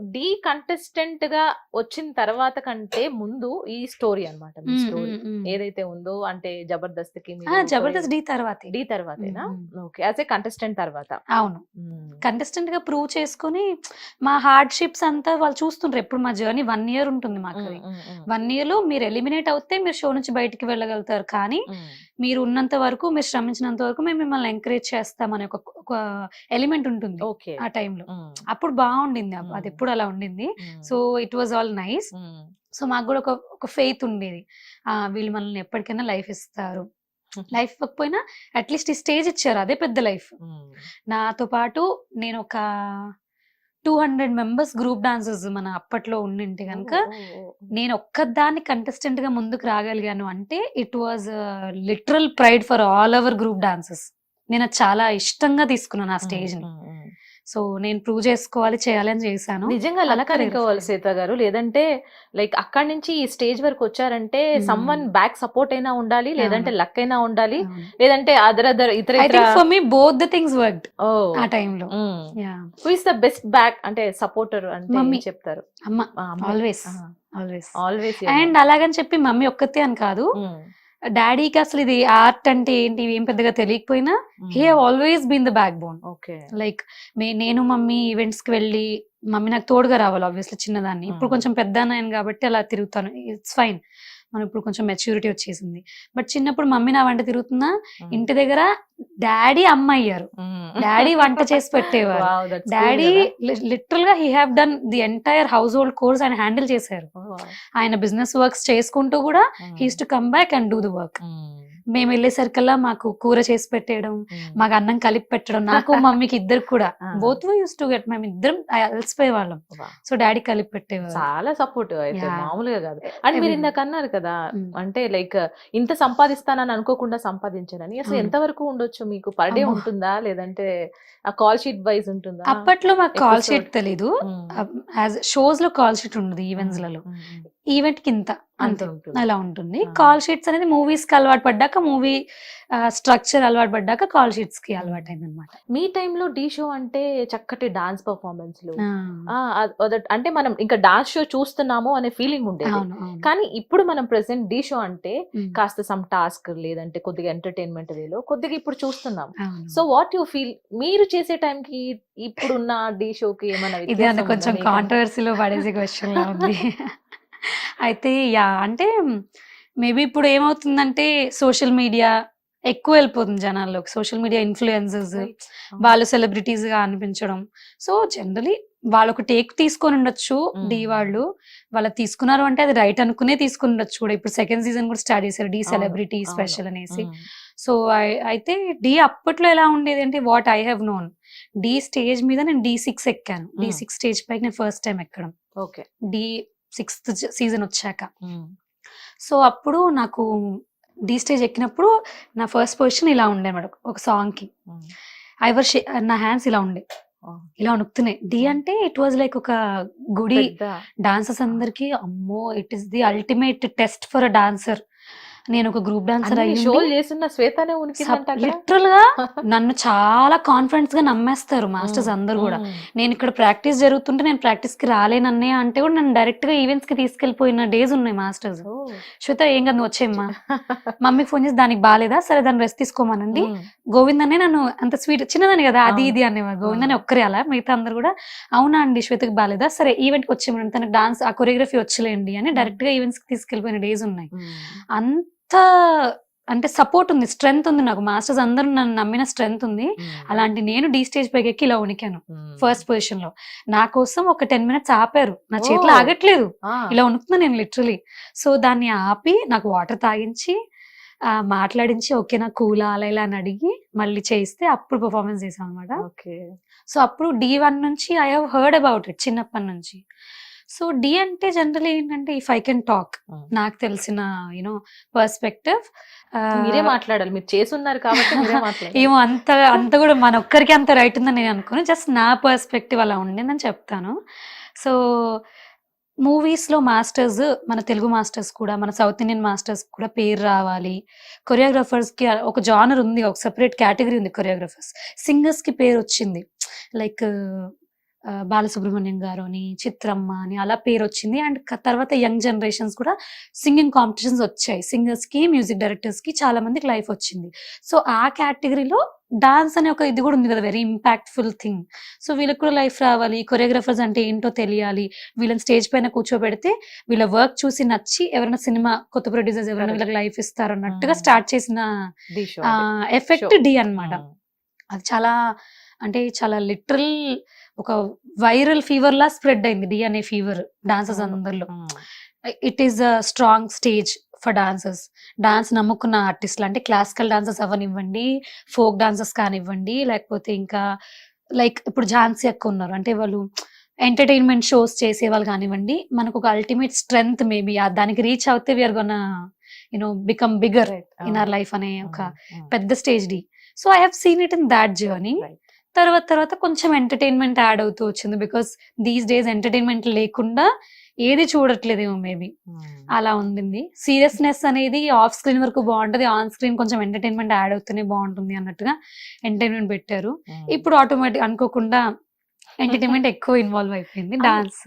D కంటెస్టెంట్గా వచ్చిన తర్వాత కంటే ముందు ఈ స్టోరీ మీ ఉమ్. ఏదైతే ఉందో అంటే జబర్దస్త్కి జబర్దస్త్ డి తర్వాతే. డి తర్వాతేనా? ఓకే యాజ్ ఏ కంటెస్టెంట్ తర్వాత. అవును. కంటెస్టెంట్గా ప్రూవ్ చేసుకుని మా హార్డ్షిప్స్ అంతా వాళ్ళు చూస్తుంటారు ఎప్పుడు మా జర్నీ వన్ ఇయర్ ఉంటుంది మాకు. వన్ ఇయర్లో మీరు ఎలిమినేట్ అవుతే మీరు షో నుంచి బయటికి వెళ్ళగలుగుతారు. కానీ. మీరు ఉన్నంత వరకు మీరు శ్రమించినంత వరకు మేము మిమ్మల్ని ఎంకరేజ్ చేస్తామని ఒక ఒక ఎలిమెంట్ ఉంటుంది ఆ టైంలో అప్పుడు బాగుండింది అది. ఎప్పుడు అలా ఉండింది. So it was all nice. So మాకు కూడా ఒక ఒక ఫెయిత్ ఉండేది. ఆ వీళ్ళు మనల్ని ఎప్పటికైనా లైఫ్ ఇస్తారు. లైఫ్ ఇవ్వకపోయినా అట్లీస్ట్ ఈ స్టేజ్ ఇచ్చారు అదే పెద్ద లైఫ్. నాతో పాటు నేను ఒక two hundred members group dancers మన అప్పట్లో ఉండింటే కనుక. నేను ఒక్కదాన్ని కంటెస్టెంట్గా ముందుకు రాగలిగాను అంటే it was literal pride for all our group dances నేను చాలా ఇష్టంగా తీసుకున్నాను ఆ స్టేజ్ని. సో నేను ప్రూవ్ చేసుకోవాలి చేయాలి అని చేశాను. నిజంగా అలా fine. సీత గారు. లేదంటే లైక్ అక్కడి నుంచి ఈ స్టేజ్ వరకు వచ్చారంటే Hmm. సమ్వన్ బ్యాక్ సపోర్ట్ అయినా ఉండాలి లేదంటే. లక్ అయినా ఉండాలి లేదంటే అదర్ అదర్ ఇతర for me both the things work ఆ టైంలో. Who is the best back అంటే సపోర్టర్ అంటే. చెప్తారు? అమ్మ. ఆల్వేస్ ఆల్వేస్ ఆల్వేస్ అండ్ అలాగని చెప్పి మమ్మీ ఒక్కతే అని కాదు. డాడీకి అసలు ఇది ఆర్ట్ అంటే ఏంటి ఏం పెద్దగా తెలియకపోయినా he have always been the backbone okay. Like me నేను మమ్మీ ఈవెంట్స్కి వెళ్ళి మమ్మీ నాకు తోడుగా రావాలి ఆబ్వియస్లీ చిన్నదాన్ని. ఇప్పుడు. కొంచెం పెద్ద అన్నాను కాబట్టి అలా తిరుగుతాను. ఇట్స్ ఫైన్ మనం ఇప్పుడు కొంచెం మెచ్యూరిటీ వచ్చేసింది. బట్ చిన్నప్పుడు మమ్మీ నా వంట తిరుగుతున్నా ఇంటి దగ్గర డాడీ అమ్మ అయ్యారు. డాడీ వంట చేసి పెట్టేవారు. డాడీ లిటరల్గా he have done the entire household chores ఆయన హ్యాండిల్ చేశారు. ఆయన బిజినెస్ వర్క్స్ చేసుకుంటూ కూడా he's to come back and do the work మేము వెళ్ళేసరికల్లా మాకు కూర చేసి పెట్టేయడం మాకు అన్నం కలిపి పెట్టడం నాకు మమ్మీకి ఇద్దరు కూడా. బోత్ యూస్ టు గెట్ మేము ఇద్దరం అలసిపోయే వాళ్ళం సో డాడీ కలిపి పెట్టేవారు చాలా సపోర్ట్ అయితే. మామూలుగా కాదు అండ్ మీరు. ఇందాక అన్నారు కదా Mm. అంటే లైక్ ఇంత సంపాదిస్తానని అనుకోకుండా సంపాదించారని అసలు అవును. ఎంత వరకు ఉండొచ్చు మీకు పర్ డే. ఉంటుందా లేదంటే ఆ కాల్ షీట్ వైజ్ ఉంటుందా అప్పట్లో మాకు కాల్. షీట్ తెలీదు. యాజ్ షోస్లో కాల్ షీట్ ఉండదు ఈవెంట్స్లలో. ఈవెంట్కి ఇంత అంత అలా ఉంటుంది. కాల్ షీట్స్ అనేది మూవీస్కి అలవాటు పడ్డాక మూవీ స్ట్రక్చర్ అలవాటు పడ్డాక కాల్ షీట్స్కి అలవాటు అయింది అనమాట మీ టైంలో డి షో అంటే చక్కటి డాన్స్ అదట్- అంటే మనం ఇంకా డాన్స్ షో చూస్తున్నాము అనే ఫీలింగ్ ఉండేది. కానీ ఇప్పుడు మనం ప్రెసెంట్ డి షో అంటే Mm. కాస్త సమ్ టాస్క్ లేదంటే కొద్దిగా ఎంటర్టైన్మెంట్ వేలో కొద్దిగా ఇప్పుడు చూస్తున్నాం. సో వాట్ యు ఫీల్ మీరు చేసే టైం కి ఇప్పుడున్న డి షోకి ఏమైనా ఇది కొంచెం? కాంట్రవర్సీలో పడేసే క్వశ్చన్ లా ఉంది. అయితే యా అంటే మేబీ ఇప్పుడు ఏమవుతుందంటే సోషల్ మీడియా ఎక్కువ వెళ్ళిపోతుంది జనాల్లోకి. Social media influences. వాళ్ళు సెలబ్రిటీస్గా అనిపించడం. సో జనరలీ వాళ్ళు ఒక టేక్ తీసుకొని ఉండొచ్చు. డి వాళ్ళు. వాళ్ళు తీసుకున్నారు అంటే అది రైట్ అనుకునే తీసుకుని ఉండొచ్చు కూడా. ఇప్పుడు సెకండ్ సీజన్ కూడా స్టార్ట్ చేశారు డి సెలబ్రిటీ. స్పెషల్ అనేసి. సో అయితే డి అప్పట్లో ఎలా ఉండేది అంటే what I have known. The stage మీద నేను డి సిక్స్ ఎక్కాను. డి. సిక్స్ స్టేజ్ పైకి నేను ఫస్ట్ టైం ఎక్కడం. ఓకే. డి సిక్స్త్ సీజన్ వచ్చాక. సో అప్పుడు నాకు డి స్టేజ్ ఎక్కినప్పుడు నా ఫస్ట్ పొజిషన్ ఇలా ఉండే అనమాట ఒక సాంగ్కి Mm. ఐవర్ నా హ్యాండ్స్ ఇలా ఉండే. ఇలా వణుకుతున్నాయి డి అంటే ఇట్ వాజ్ లైక్ ఒక గుడి డాన్సర్స్ అందరికి అమ్మో it is the ultimate test for a dancer. నేను ఒక గ్రూప్ డాన్సర్ అన్ని షోలు చేస్తున్న శ్వేతనే? లిటరల్గా నన్ను చాలా కాన్ఫిడెన్స్గా నమ్మేస్తారు మాస్టర్స్. అందరు కూడా. నేను ఇక్కడ ప్రాక్టీస్ జరుగుతుంటే నేను ప్రాక్టీస్కి రాలేనన్నే అంటే కూడా నన్ను డైరెక్ట్గా ఈవెంట్స్కి తీసుకెళ్ళిపోయిన డేస్ ఉన్నాయి మాస్టర్స్. శ్వేత ఏం కదా వచ్చేయమ్మా మమ్మీకి ఫోన్ చేసి దానికి బాగాలేదా సరే దాన్ని రెస్ట్ తీసుకోమనండి. గోవింద్ అనే నన్ను అంత స్వీట్ చిన్నదాన్ని కదా అది. ఇది అనేవారు గోవింద్ అని. ఒక్కరే అలా మిగతా అందరు కూడా అవునా అండి శ్వేతకి బాగాలేదా సరే ఈవెంట్కి వచ్చేయమని తనకి డాన్స్ ఆ కొరియోగ్రఫీ వచ్చలేండి అని డైరెక్ట్గా ఈవెంట్స్కి తీసుకెళ్ళిపోయిన డేస్ ఉన్నాయి. అంత అంటే సపోర్ట్ ఉంది స్ట్రెంగ్త్ ఉంది నాకు మాస్టర్స్ అందరూ నన్ను నమ్మిన స్ట్రెంగ్త్ ఉంది. అలాంటి నేను డీ స్టేజ్ పైకి ఎక్కి ఇలా ఉనికాను. ఫస్ట్ పొజిషన్లో నా కోసం ఒక టెన్ మినిట్స్ ఆపారు నా చేతిలో. ఆగట్లేదు. ఇలా ఉనుకున్నా నేను లిటరలీ సో దాన్ని ఆపి నాకు వాటర్ తాగించి మాట్లాడించి ఓకే నా కూలా అలా ఇలా అని అడిగి మళ్ళీ చేయిస్తే అప్పుడు పర్ఫార్మెన్స్ చేసాం అనమాట Okay. సో అప్పుడు డి వన్ నుంచి I have heard about it చిన్నప్పటి నుంచి. సో డి అంటే జనరల్ ఏంటంటే ఇఫ్ ఐ కెన్ టాక్. నాకు తెలిసిన యూనో పర్స్పెక్టివ్ మీరే మాట్లాడాలి. మీరు చేసున్నారు కాబట్టి ఏమో అంత అంత కూడా మన ఒక్కరికి అంత రైట్ ఉందని నేను అనుకుని. జస్ట్ నా పర్స్పెక్టివ్ అలా ఉండిందని చెప్తాను. సో మూవీస్లో మాస్టర్స్ మన తెలుగు మాస్టర్స్ కూడా మన సౌత్ ఇండియన్ మాస్టర్స్ కూడా పేరు రావాలి. కొరియోగ్రాఫర్స్కి ఒక జానర్ ఉంది ఒక సెపరేట్ కేటగిరీ ఉంది కొరియోగ్రాఫర్స్. సింగర్స్కి పేరు వచ్చింది. లైక్ బాలసుబ్రహ్మణ్యం గారు అని చిత్రమ్మ అని అలా పేరు వచ్చింది. అండ్ తర్వాత యంగ్ జనరేషన్స్ కూడా సింగింగ్ కాంపిటీషన్స్ వచ్చాయి. సింగర్స్కి మ్యూజిక్ డైరెక్టర్స్కి చాలా మందికి లైఫ్ వచ్చింది. సో ఆ కేటగిరీలో డాన్స్ అనే ఒక ఇది కూడా ఉంది కదా వెరీ ఇంపాక్ట్ఫుల్ థింగ్ సో వీళ్ళకి కూడా లైఫ్ రావాలి. కొరియోగ్రాఫర్స్ అంటే ఏంటో తెలియాలి. వీళ్ళని స్టేజ్ పైన కూర్చోబెడితే వీళ్ళ వర్క్ చూసి నచ్చి ఎవరైనా సినిమా కొత్త ప్రొడ్యూసర్స్ ఎవరైనా. వీళ్ళకి లైఫ్ ఇస్తారు అన్నట్టుగా Hmm. స్టార్ట్ చేసిన ది షో ఎఫెక్ట్ డి అన్నమాట. అది చాలా అంటే చాలా లిటరల్ ఒక వైరల్ ఫీవర్ లా స్ప్రెడ్ అయింది. డి అనే ఫీవర్ డాన్సర్స్ అందరిలో. It is a strong stage for dancers. Dance నమ్ముకున్న ఆర్టిస్టులు అంటే క్లాసికల్ డాన్సర్స్ అవనివ్వండి ఫోక్ డాన్సర్స్ కానివ్వండి లేకపోతే ఇంకా లైక్ ఇప్పుడు ఝాన్సీ అక్క ఉన్నారు. అంటే వాళ్ళు ఎంటర్టైన్మెంట్ షోస్ చేసే వాళ్ళు కానివ్వండి మనకు ఒక అల్టిమేట్ స్ట్రెంగ్త్ మేబీ దానికి రీచ్ అవుతే we're gonna you know become bigger in our life అనే ఒక పెద్ద stage the so I have seen it in that journey తర్వాత తర్వాత కొంచెం ఎంటర్టైన్మెంట్ యాడ్ అవుతూ వచ్చింది బికాస్ దీస్ డేస్ ఎంటర్టైన్మెంట్ లేకుండా ఏది చూడట్లేదేమో మేబీ. అలా ఉండింది. సీరియస్నెస్ అనేది ఆఫ్ స్క్రీన్ వరకు బాగుంటది ఆన్ స్క్రీన్ కొంచెం ఎంటర్టైన్మెంట్ యాడ్ అవుతూనే బాగుంటుంది అన్నట్టుగా ఎంటర్టైన్మెంట్ పెట్టారు. ఇప్పుడు ఆటోమేటిక్ అనుకోకుండా ఎంటర్టైన్మెంట్ ఎక్కువ ఇన్వాల్వ్ అయిపోయింది. డాన్స్.